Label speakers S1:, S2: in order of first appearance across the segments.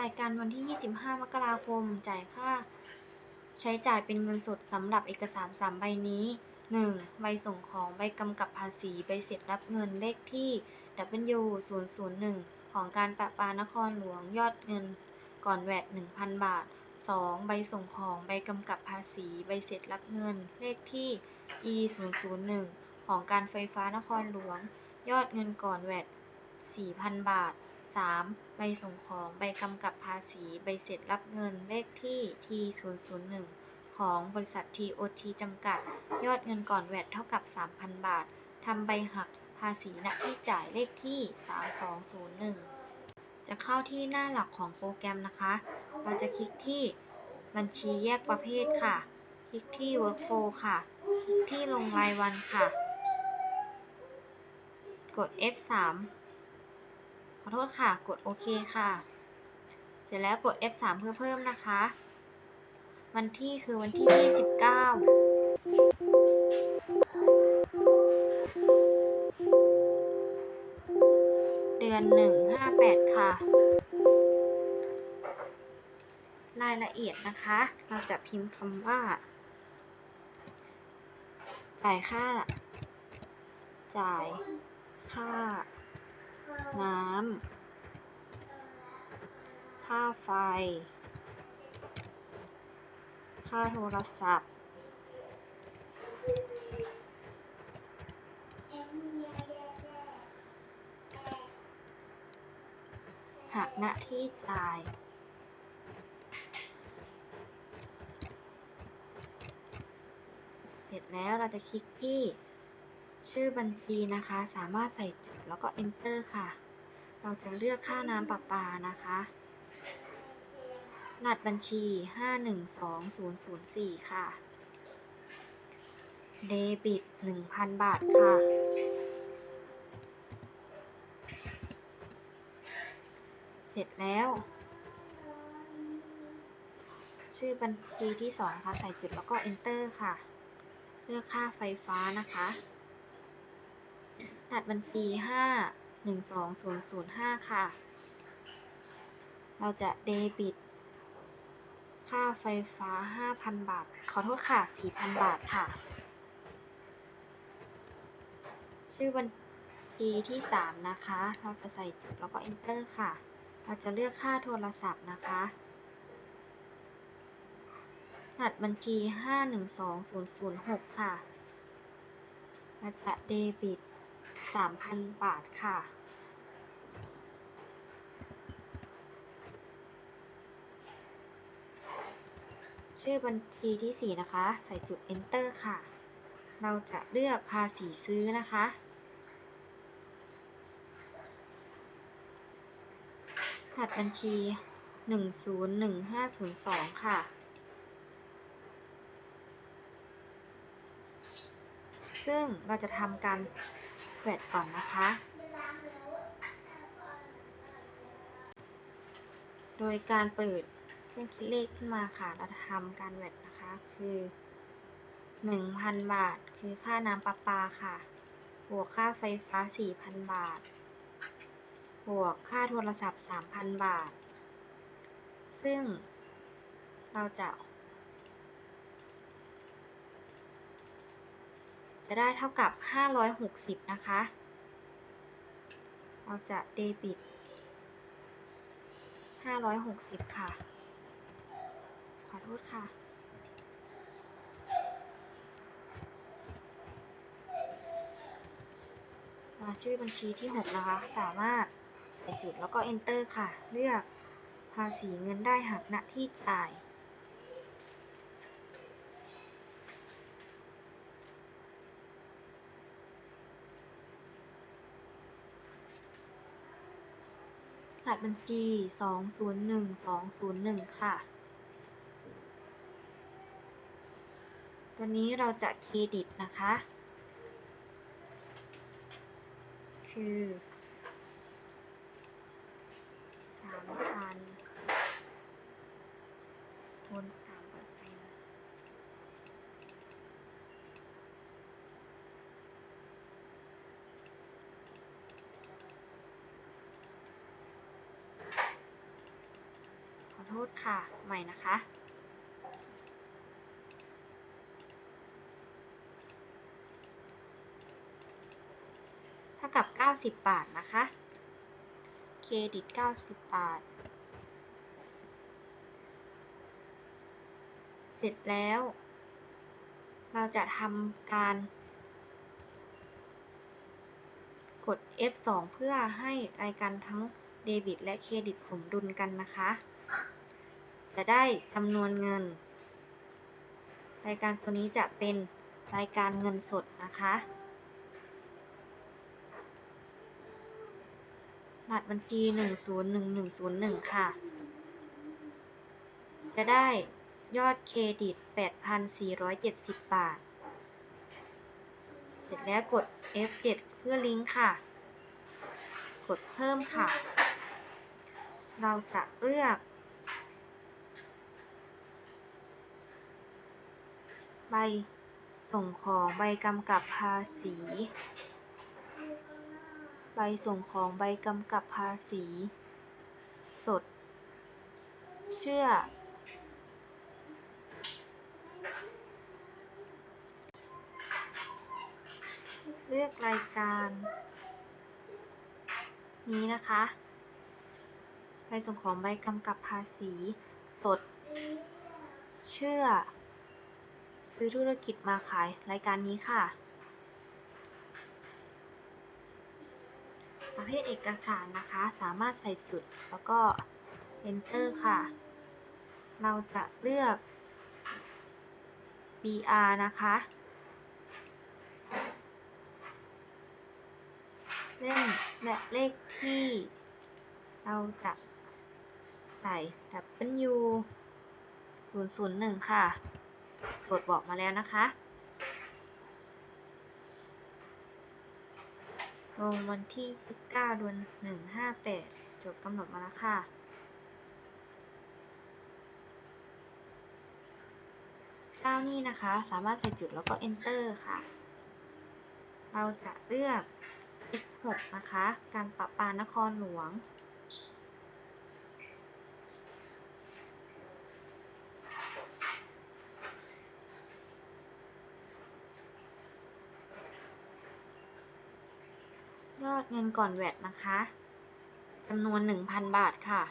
S1: รายการวันที่ 25 มกราคม จ่ายค่า ใช้จ่ายเป็นเงินสดสำหรับเอกสาร 3 ใบนี้ 1. ใบส่งของ ใบกำกับภาษี ใบเสร็จรับเงิน เลขที่ W001 ของการประปานครหลวง ยอดเงิน ก่อนแวต1,000 บาท 2. ใบส่งของ ใบกำกับภาษี ใบเสร็จรับเงิน เลขที่ E001 ของการไฟฟ้านครหลวง ยอดเงินก่อนแวต4,000 บาท 3. ใบส่งของ ใบกำกับภาษี ใบเสร็จรับเงิน เลขที่ T001 ของบริษัท TOT จำกัด ยอดเงินก่อนแวตเท่ากับ 3,000 บาท ทำใบหักภาษีณที่จ่ายเลขที่ 3201 จะเข้าที่หน้าหลักของโปรแกรมนะคะ เราจะคลิกที่บัญชีแยกประเภทค่ะ คลิกที่ Workflow ค่ะ คลิกที่ลงรายวันค่ะ กด F3 อโทษค่ะ กดโอเคค่ะ เสร็จแล้วกด F3 เพื่อเพิ่มนะคะ วันที่คือวันที่ 29 เดือน 1 58 ค่ะ รายละเอียดนะคะ เราจะพิมพ์คำว่าจ่ายค่า จ่ายค่า น้ำ ค่าไฟ ค่าโทรศัพท์ หักณที่จ่ายเสร็จแล้วเราจะคลิกที่ชื่อบัญชีนะคะ สามารถใส่ แล้วก็ enter ค่ะ เราจะเลือกค่าน้ำประปานะคะรหัสบัญชี 512004 ค่ะ เดบิต 1,000 บาทค่ะ เสร็จแล้ว ชื่อบัญชีที่2นะคะใส่จุดแล้วก็ enter ค่ะ เลือกค่าไฟฟ้านะคะ รหัสบัญชี512005ค่ะ เราจะเดบิต ค่าไฟฟ้า5,000บาท ขอโทษค่ะ4,000บาทค่ะ ชื่อบัญชีที่3นะคะ เราจะใส่จุดแล้วก็ enter ค่ะ เราจะเลือกค่าโทรศัพท์นะคะรหัสบัญชี 512006 ค่ะ เราจะเดบิต 3,000บาทค่ะ ชื่อบัญชีที่ 4 นะคะ ใส่จุด enter ค่ะ เราจะเลือกภาษีซื้อนะคะรหัสบัญชี 101502 ค่ะ ซึ่งเราจะทำการ แวดก่อนนะคะ โดยการเปิดเครื่องคิดเลขขึ้นมาค่ะเราทำการแวดนะคะ คือ 1,000 บาท คือค่าน้ำประปาค่ะ บวกค่าไฟฟ้า 4,000 บาท บวกค่าโทรศัพท์ 3,000 บาท ซึ่งเราจะ จะได้เท่ากับ 560 นะคะ เราจะเดบิต 560 ค่ะ ขอโทษค่ะ มาชื่อบัญชีที่ 6 นะคะ สามารถใส่จุดแล้วก็ enter ค่ะ เลือกภาษีเงินได้หักณที่จ่าย หัสบัญชี201201ค่ะตันนี้เราจะเครดิตนะคะ คือสามพันคูณสามเปอร์เซ็นต์ โท ษค่ะ ใหม่นะคะ เท่ากับ 90 บาทนะคะ เครดิต 90 บาท เสร็จแล้ว เราจะทำการกด F2 เพื่อให้รายการทั้งเดบิตและเครดิตสมดุลกันนะคะ จะได้จำนวนเงิน รายการตัวนี้จะเป็นรายการเงินสดนะคะ รหัสบัญชี 101101 ค่ะ จะได้ยอดเครดิต 8,470 บาท เสร็จแล้วกด F7 เพื่อลิงก์ค่ะ กดเพิ่มค่ะ เราจะเลือก ใบส่งของ ใบกำกับภาษี ใบส่งของ ใบกำกับภาษี สด เชื่อ เลือกรายการ นี้นะคะ ใบส่งของ ใบกำกับภาษี สด เชื่อ ซื้อธุรกิจมาขายรายการนี้ค่ะ ประเภทเอกสารนะคะสามารถใส่จุดแล้วก็ enter ค่ะ เราจะเลือก BR นะคะเล่มและเลขที่ เราจะใส่ W 001 ค่ะ กดบอกมาแล้วนะคะลงวันที่ 19เดือน1 58จบกำหนดมาแล้วค่ะ เจ้านี่นะคะสามารถใส่จุดแล้วก็ enter ค่ะ เราจะเลือก X6 นะคะ การประปานครหลวง อดเงินก่อนแวตนะคะจำนวน1,000บาทค่ะ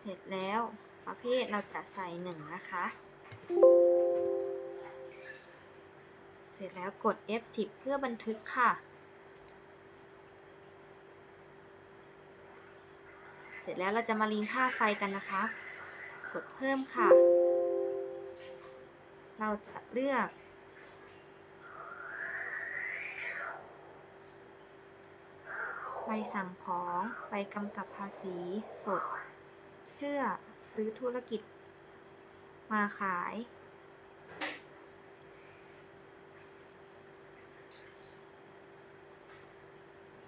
S1: เสร็จแล้วประเภทเราจะใส่1นะคะ เสร็จแล้วกด F10 เพื่อบันทึกค่ะ เสร็จแล้วเราจะมาลิงค่าไฟกันนะคะ กดเพิ่มค่ะ เราจะเลือก สั่งของ ใบกำกับภาษี สด เชื่อ ซื้อธุรกิจ มาขาย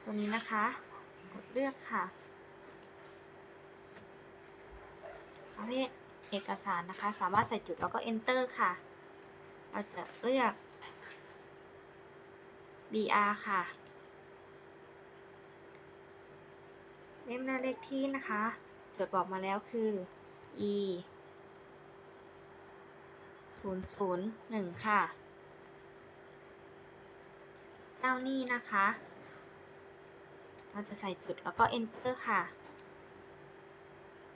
S1: ตัวนี้นะคะ กดเลือกค่ะประเภทเอกสารนะคะ สามารถใส่จุดแล้วก็ enter ค่ะ เราจะเลือก BR ค่ะ ล่มและเลขที่นะคะจดบอกมาแล้วคือ E 001 ค่ะ เจ้าหนี้นะคะ เราจะใส่จุดแล้วก็ enter ค่ะ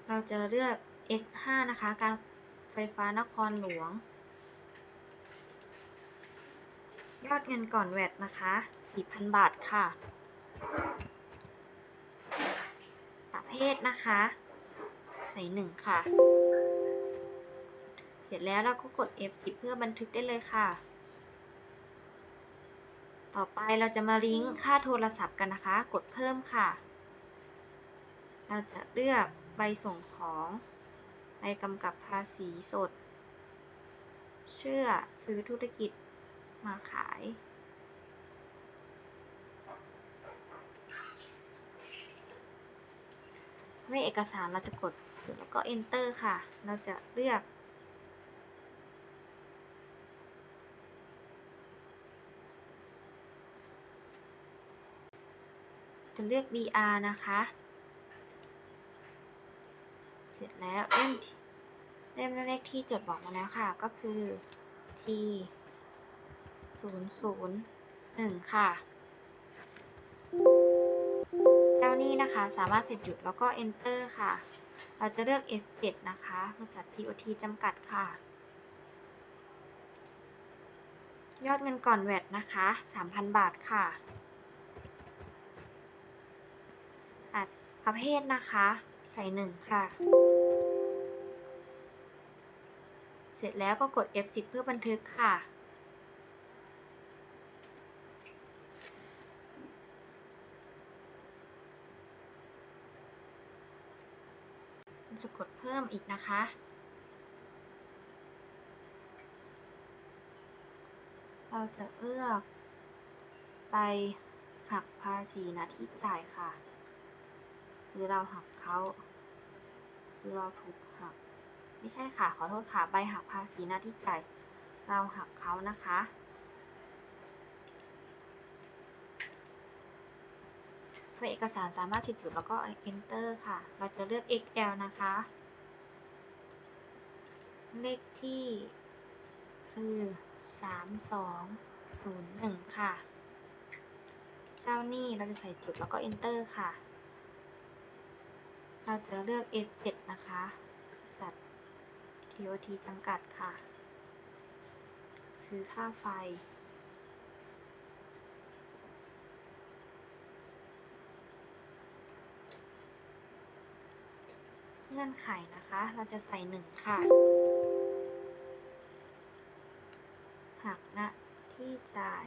S1: เราจะเลือก S5 นะคะ การไฟฟ้านครหลวง ยอดเงินก่อนแวตนะคะ 4,000 บาทค่ะ นะคะ ใส่หนึ่งค่ะ เสร็จแล้วเราก็กด F10 เพื่อบันทึกได้เลยค่ะ ต่อไปเราจะมาลิงก์ค่าโทรศัพท์กันนะคะ กดเพิ่มค่ะ เราจะเลือกใบส่งของใบกำกับภาษีสด เชื่อซื้อธุรกิจมาขาย ไม่เอกสารเราจะกดแล้วก็ enter ค่ะ เราจะเลือก จะเลือก BR นะคะ เสร็จแล้วเล่มเล่มเลขที่จดบอกมาแล้วค่ะ ก็คือ T 0 0 1 ค่ะ เจ้านี้นะคะ สามารถเสร็จจุดแล้วก็ enter ค่ะ เราจะเลือก S7 นะคะบริษัท TOT จำกัดค่ะ ยอดเงินก่อนแวดนะคะ 3,000 บาทค่ะประเภทนะคะ ใส่หนึ่งค่ะ เสร็จแล้วก็กด F10 เพื่อบันทึกค่ะ จะกดเพิ่มอีกนะคะ เราจะเลือก ไปหักภาษีหน้าที่จ่ายค่ะคือเราหักเขาคือเราถูกหัก ไม่ใช่ค่ะ ขอโทษค่ะ ใบหักภาษีหน้าที่จ่าย เราหักเขานะคะ เพื่อเอกสารสามารถติดจุดแล้วก็ enter ค่ะ เราจะเลือก XL นะคะ เลขที่คือ 3201 ค่ะ เจ้าหนี้เราจะใส่จุดแล้วก็ enter ค่ะ เราจะเลือก S7 นะคะบริษัท TOT จำกัดค่ะ คือค่าไฟ เงื่อนไขนะคะ เราจะใส่หนึ่งค่ะ หักหน้าที่จ่าย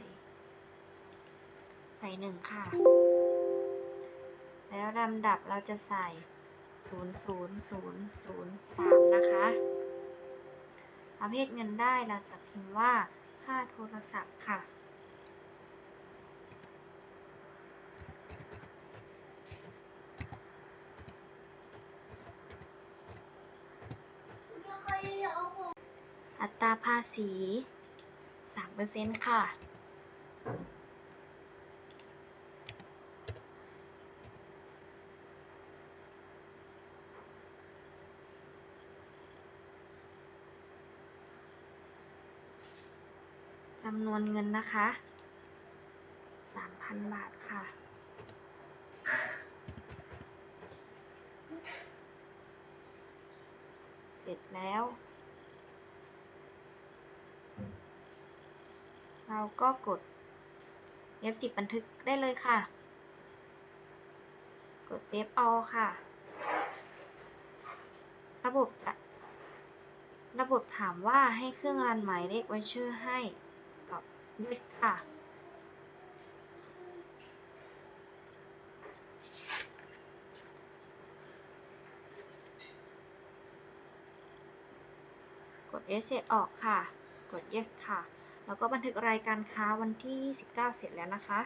S1: ใส่หนึ่งค่ะ แล้วลำดับเราจะใส่00003นะคะประเภทเงินได้เราจะพิมพ์ว่าค่าโทรศัพท์ค่ะ อัตราภาษี 3%ค่ะ จำนวนเงินนะคะ 3,000 บาทค่ะเสร็จแล้ว เราก็กด F10 บันทึกได้เลยค่ะ กด Save All ค่ะ ระบบ ระบบถามว่าให้เครื่องรันหมายเลขไวเชอร์ให้ตอบ Yes ค่ะกด S เสร็จออกค่ะ กด Yes ค่ะ แล้วก็บันทึกรายการค้าวันที่ 29 เสร็จแล้วนะคะ